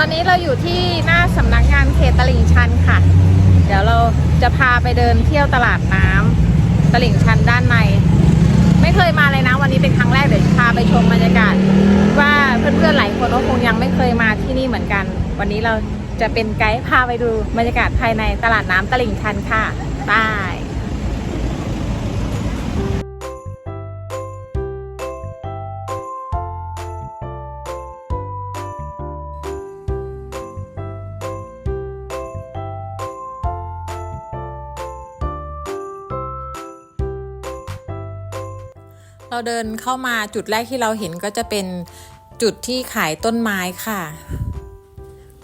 ตอนนี้เราอยู่ที่หน้าสำนักงานเขตตลิ่งชันค่ะ เดี๋ยวเราจะพาไปเดินเที่ยวตลาดน้ำตลิ่งชันด้านใน ไม่เคยมาเลยนะ วันนี้เป็นครั้งแรกเดี๋ยวพาไปชมบรรยากาศ ว่าเพื่อนๆหลายคนก็คงยังไม่เคยมาที่นี่เหมือนกัน วันนี้เราจะเป็นไกด์พาไปดูบรรยากาศภายในตลาดน้ำตลิ่งชันค่ะบาย เราเดินเข้ามาจุดแรกที่เราเห็นก็จะเป็นจุดที่ขายต้นไม้ค่ะ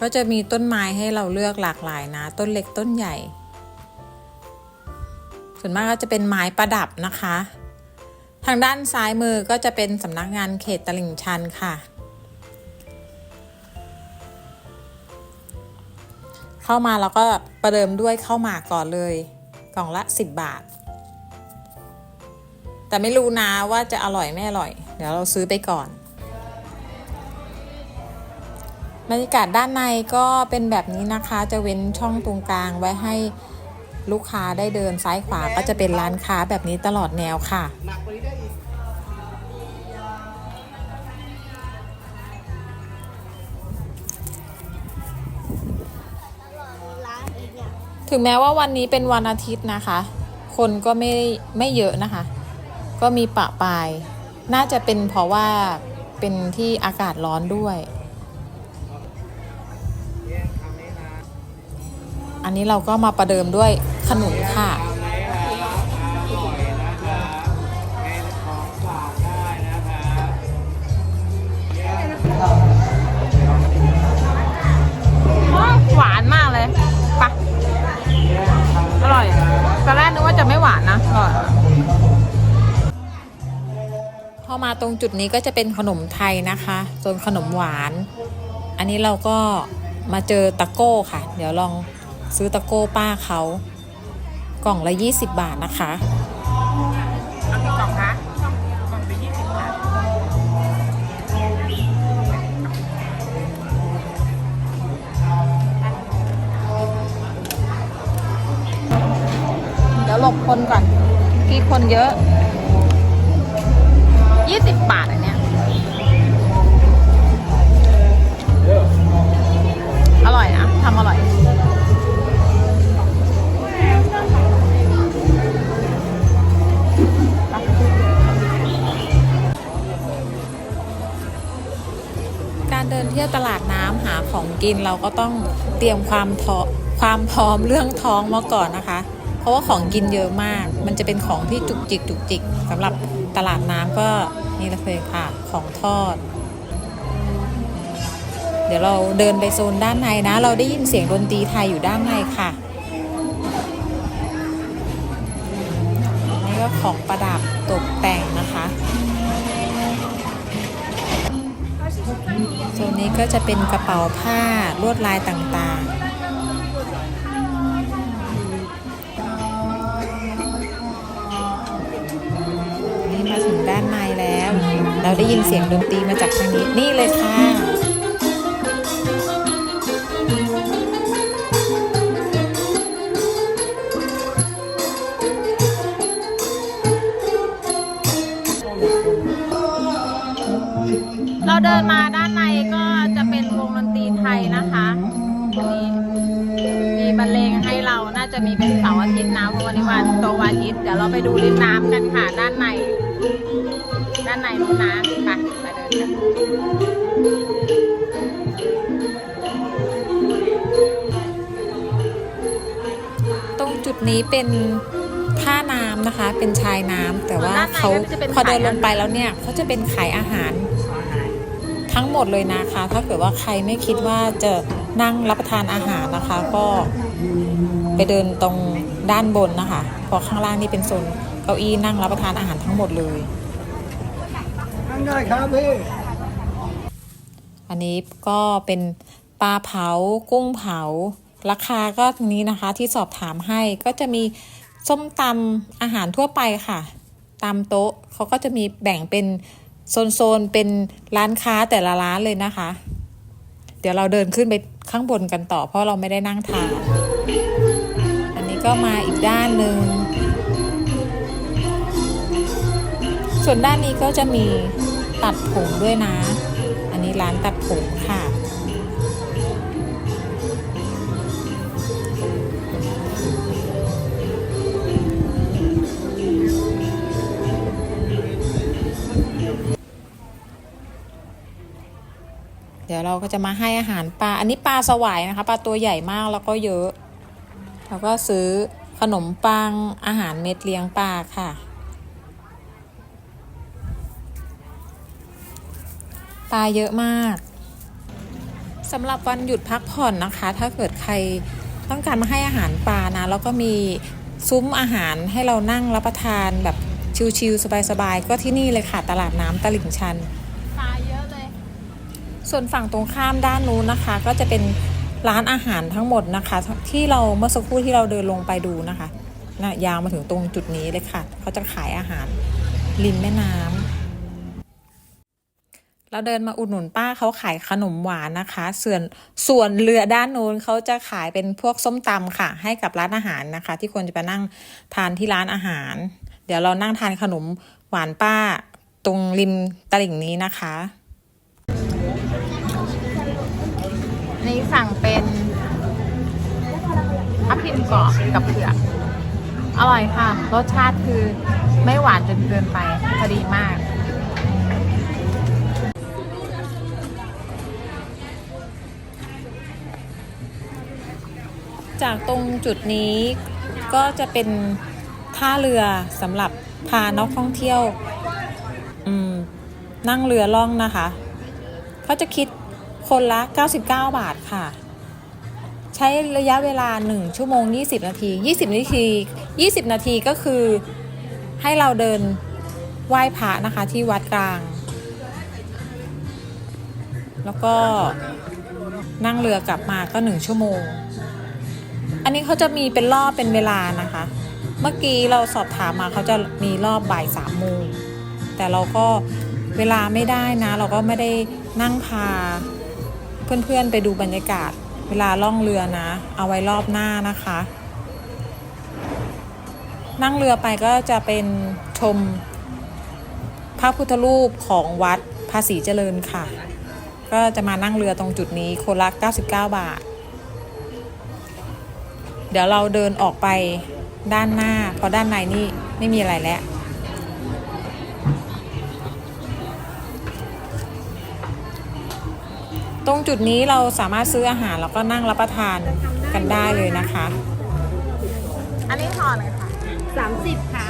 ก็จะมีต้นไม้ให้เราเลือกหลากหลายนะ ต้นเล็กต้นใหญ่ ส่วนมากก็จะเป็นไม้ประดับนะคะ ทางด้านซ้ายมือก็จะเป็นสำนักงานเขตตลิ่งชันค่ะ เข้ามาเราก็ประเดิมด้วยข้าวหมากก่อนเลย กล่องละ 10 บาท แต่ไม่รู้นะว่าจะอร่อยไม่อร่อย เดี๋ยวเราซื้อไปก่อนบรรยากาศด้านในก็เป็นแบบนี้นะคะ จะเว้นช่องตรงกลางไว้ให้ลูกค้าได้เดินซ้ายขวาก็จะเป็นร้านค้าแบบนี้ตลอดแนวค่ะถึงแม้ว่าวันนี้เป็นวันอาทิตย์นะคะ คนก็ไม่ไม่เยอะนะคะ ก็มีปะปาย น่าจะเป็นเพราะว่าเป็นที่อากาศร้อนด้วย อันนี้เราก็มาประเดิมด้วยขนุนค่ะหวานมากเลยปะอร่อยตอนแรกนึกว่าจะไม่หวานนะ มาตรงจุดนี้ก็จะเป็นขนมไทยนะคะส่วนขนมหวาน อันนี้เราก็มาเจอตะโก้ค่ะ เดี๋ยวลองซื้อตะโก้ป้าเขากล่องละ 20 บาทนะคะเอากี่กล่องคะกล่องละ20บาทเดี๋ยวหลบคนก่อนที่คนเยอะ 20บาทอันเนี้ย อร่อยนะทำอร่อย การเดินเที่ยวตลาดน้ำหาของกินเราก็ต้องเตรียมความท้อความพร้อมเรื่องท้องมาก่อนนะคะ เพราะว่าของกินเยอะมาก มันจะเป็นของที่จุกจิกจุกจิกสำหรับ ตลาดน้ำก็นี่เลยค่ะของทอด เดี๋ยวเราเดินไปโซนด้านในนะ เราได้ยินเสียงดนตรีไทยอยู่ด้านในค่ะ นี่ก็ของประดับตกแต่งนะคะโซนนี้ก็จะเป็นกระเป๋าผ้าลวดลายต่างๆ เราได้ยินเสียงดนตรีมาจากทางนี้นี่เลยค่ะเราเดินมาด้านในก็จะเป็นวงดนตรีไทยนะคะนนี้มีบรรเลงให้เราน่าจะมีเป็นเสาร์อาทิตย์นะวันนี้วันตวันอาทิตย์เดี๋ยวเราไปดูริมน้ำกันค่ะด้านใน ด้านในนู้นนะไปไปเดินกันตรงจุดนี้เป็นท่าน้ำนะคะ เป็นชายน้ำแต่ว่าเขาพอเดินลงไปแล้วเนี่ยเขาจะเป็นขายอาหาร ทั้งหมดเลยนะคะ ถ้าเกิดว่าใครไม่คิดว่าจะนั่งรับประทานอาหารนะคะ ก็ไปเดินตรงด้านบนนะคะเพราะข้างล่างนี่เป็นโซนเก้าอี้นั่งรับประทานอาหารทั้งหมดเลย นั่งได้ครับพี่ อันนี้ก็เป็นปลาเผากุ้งเผา ราคาก็ตรงนี้นะคะที่สอบถามให้ก็จะมีส้มตำอาหารทั่วไปค่ะ ตามโต๊ะเขาก็จะมีแบ่งเป็นโซนๆเป็นร้านค้าแต่ละร้านเลยนะคะ เดี๋ยวเราเดินขึ้นไปข้างบนกันต่อ เพราะเราไม่ได้นั่งทานอันนี้ก็มาอีกด้านหนึ่งส่วนด้านนี้ก็จะมี ตัดผมด้วยนะ อันนี้ร้านตัดผมค่ะ เดี๋ยวเราก็จะมาให้อาหารปลา อันนี้ปลาสวายนะคะ ปลาตัวใหญ่มากแล้วก็เยอะ แล้วก็ซื้อขนมปังอาหารเม็ดเลี้ยงปลาค่ะ ปลาเยอะมากสำหรับวันหยุดพักผ่อนนะคะ ถ้าเกิดใครต้องการมาให้อาหารปลานะแล้วก็มีซุ้มอาหารให้เรานั่งรับประทานแบบชิลๆสบายๆ ก็ที่นี่เลยค่ะ ตลาดน้ำตลิ่งชันปลาเยอะเลย ส่วนฝั่งตรงข้ามด้านนู้นนะคะ ก็จะเป็นร้านอาหารทั้งหมดนะคะ ที่เราเมื่อสักครู่ที่เราเดินลงไปดูนะคะนะยาวมาถึงตรงจุดนี้เลยค่ะ เขาจะขายอาหารริมแม่น้ำ เราเดินมาอุดหนุนป้าเขาขายขนมหวานนะคะ ส่วนส่วนเรือด้านนู้นเขาจะขายเป็นพวกส้มตำค่ะ ให้กับร้านอาหารนะคะ ที่ควรจะไปนั่งทานที่ร้านอาหาร เดี๋ยวเรานั่งทานขนมหวานป้าตรงริมตลิ่งนี้นะคะนี่สั่งเป็นทับทิมกรอบกับเผือกอร่อยค่ะ รสชาติคือไม่หวานจนเกินไปพอดีมาก จากตรงจุดนี้ก็จะเป็นท่าเรือสำหรับพานักท่องเที่ยวนั่งเรือล่องนะคะเขาจะคิดคนละ 99 บาทค่ะ ใช้ระยะเวลา 1 ชั่วโมง 20 นาที 20 นาที 20 นาทีก็คือให้เราเดินไหว้พระนะคะที่วัดกลาง แล้วก็นั่งเรือกลับมาก็ 1 ชั่วโมง อันนี้เขาจะมีเป็นรอบเป็นเวลานะคะ เมื่อกี้เราสอบถามมาเขาจะมีรอบบ่ายสามโมงแต่เราก็เวลาไม่ได้นะ เราก็ไม่ได้นั่งพา เพื่อนๆไปดูบรรยากาศ เวลาล่องเรือนะ เอาไว้รอบหน้านะคะ นั่งเรือไปก็จะเป็นชมพระพุทธรูปของวัดภาษีเจริญค่ะ ก็จะมานั่งเรือตรงจุดนี้คนละ 99 บาท เดี๋ยวเราเดินออกไปด้านหน้า เพราะด้านในนี่ไม่มีอะไรแล้วตรงจุดนี้เราสามารถซื้ออาหารแล้วก็นั่งรับประทานกันได้เลยนะคะ อันนี้ห่อเลยค่ะสามสิบค่ะ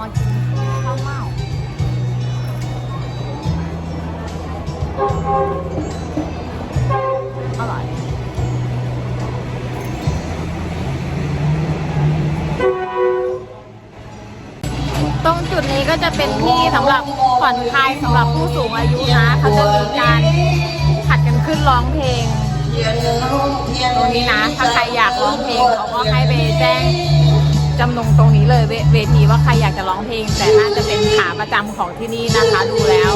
มากินข้าวเม่าอร่อยตรงจุดนี้ก็จะเป็นที่สำหรับผ่อนคลายสำหรับผู้สูงอายุนะเขาจะมีการผัดกันขึ้นร้องเพลงตรงนี้นะถ้าใครอยากร้องเพลงเขาก็ให้ไปแจ้ง จำนงตรงนี้เลยเวทีว่าใครอยากจะร้องเพลง แต่น่าจะเป็นขาประจำของที่นี่นะคะ ดูแล้ว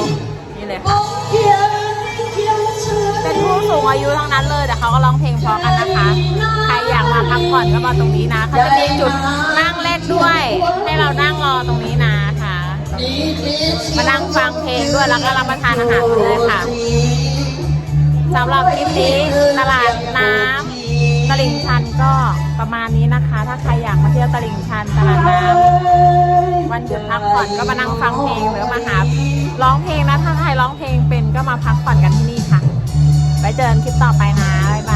นี่เลยค่ะเป็นผู้สูงอายุทั้งนั้นเลยแต่เขาก็ร้องเพลงพราะกันนะคะ ใครอยากมาพักผ่อนก็มาตรงนี้นะเขาจะมีจุดนั่งเล่นด้วย ให้เรานั่งรอตรงนี้นะคะมานั่งฟังเพลงด้วยแล้วก็รับประทานอาหารด้วยค่ะสำหรับคลิปนี้ตลาดน้ำ ตลิ่งชันก็ประมาณนี้นะคะ ถ้าใครอยากมาเที่ยวตลิ่งชันตลาดน้ำวันหยุดพักผ่อนก็มานั่งฟังเพลงหรือมาหาร้องเพลงนะถ้าใครร้องเพลงเป็นก็มาพักผ่อนกันที่นี่ค่ะไปเจอกันคลิปต่อไปนะบ๊ายบาย